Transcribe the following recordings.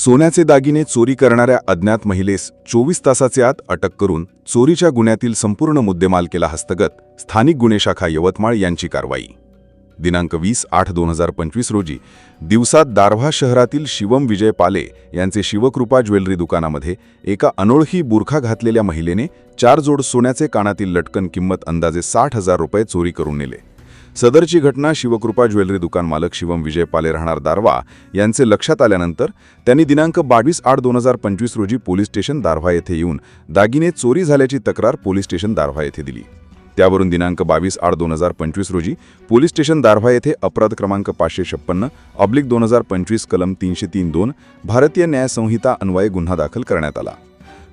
सोन्याचे दागिने चोरी करणाऱ्या अज्ञात महिलेस चोवीस तासाचे आत अटक करून चोरीच्या गुन्ह्यातील संपूर्ण मुद्देमाल केला हस्तगत स्थानिक गुन्हे शाखा यवतमाळ यांची कारवाई. दिनांक वीस आठ दोन हजार पंचवीस रोजी दिवसात दारव्हा शहरातील शिवम विजय पाले यांचे शिवकृपा ज्वेलरी दुकानामध्ये एका अनोळखी बुरखा घातलेल्या महिलेने चार जोड सोन्याचे कानातील लटकन किंमत अंदाजे साठ हजार रुपये चोरी करून नेले. सदरची घटना शिवकृपा ज्वेलरी दुकान मालक शिवम विजय पाले राहणार दारवा यांचे लक्षात आल्यानंतर त्यांनी दिनांक बावीस आठ दोन हजार पंचवीस रोजी पोलीस स्टेशन दारव्हा येथे येऊन दागिने चोरी झाल्याची तक्रार पोलीस स्टेशन दारव्हा येथे दिली. त्यावरून दिनांक बावीस आठ दोन हजार पंचवीस रोजी पोलीस स्टेशन दारव्हा येथे अपराध क्रमांक पाचशे छप्पन्न ऑब्लिक दोन हजार पंचवीस कलम तीनशे तीन दोन भारतीय न्याय संहिता अन्वये गुन्हा दाखल करण्यात आला.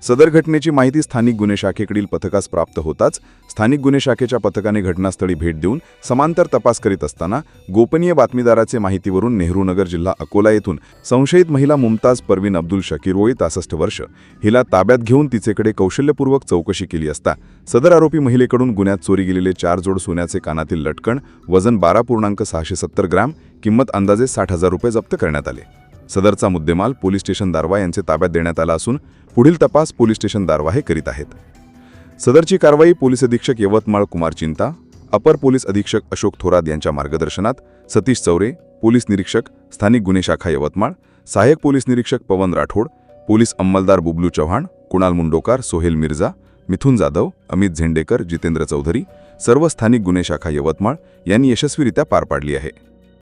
सदर घटनेची माहिती स्थानिक गुन्हे शाखेकडील पथकास प्राप्त होताच स्थानिक गुन्हे शाखेच्या पथकाने घटनास्थळी भेट देऊन समांतर तपास करीत असताना गोपनीय बातमीदाराचे माहितीवरून नेहरूनगर जिल्हा अकोला येथून संशयित महिला मुमताज परवीन अब्दुल शकीर वय तासष्ट वर्ष हिला ताब्यात घेऊन तिचेकडे कौशल्यपूर्वक चौकशी केली असता सदर आरोपी महिलेकडून गुन्ह्यात चोरी गेलेले चार जोड सोन्याचे कानातील लटकण वजन बारा पूर्णांक सहाशे सत्तर ग्रॅम किंमत अंदाजे साठ हजार रुपये जप्त करण्यात आले. सदरचा मुद्देमाल पोलीस स्टेशन दारवा यांचे ताब्यात देण्यात आला असून पुढील तपास पोलीस स्टेशन दारवाहे करीत आहेत. सदरची कारवाई पोलीस अधीक्षक यवतमाळ कुमार चिंता अपर पोलीस अधीक्षक अशोक थोरात यांच्या मार्गदर्शनात सतीश चौरे पोलीस निरीक्षक स्थानिक गुन्हे शाखा यवतमाळ सहाय्यक पोलीस निरीक्षक पवन राठोड पोलीस अंमलदार बुबलू चव्हाण कुणाल मुंडोकार सोहेल मिर्झा मिथुन जाधव अमित झेंडेकर जितेंद्र चौधरी सर्व स्थानिक गुन्हे शाखा यवतमाळ यांनी यशस्वीरित्या पार पाडली आहे.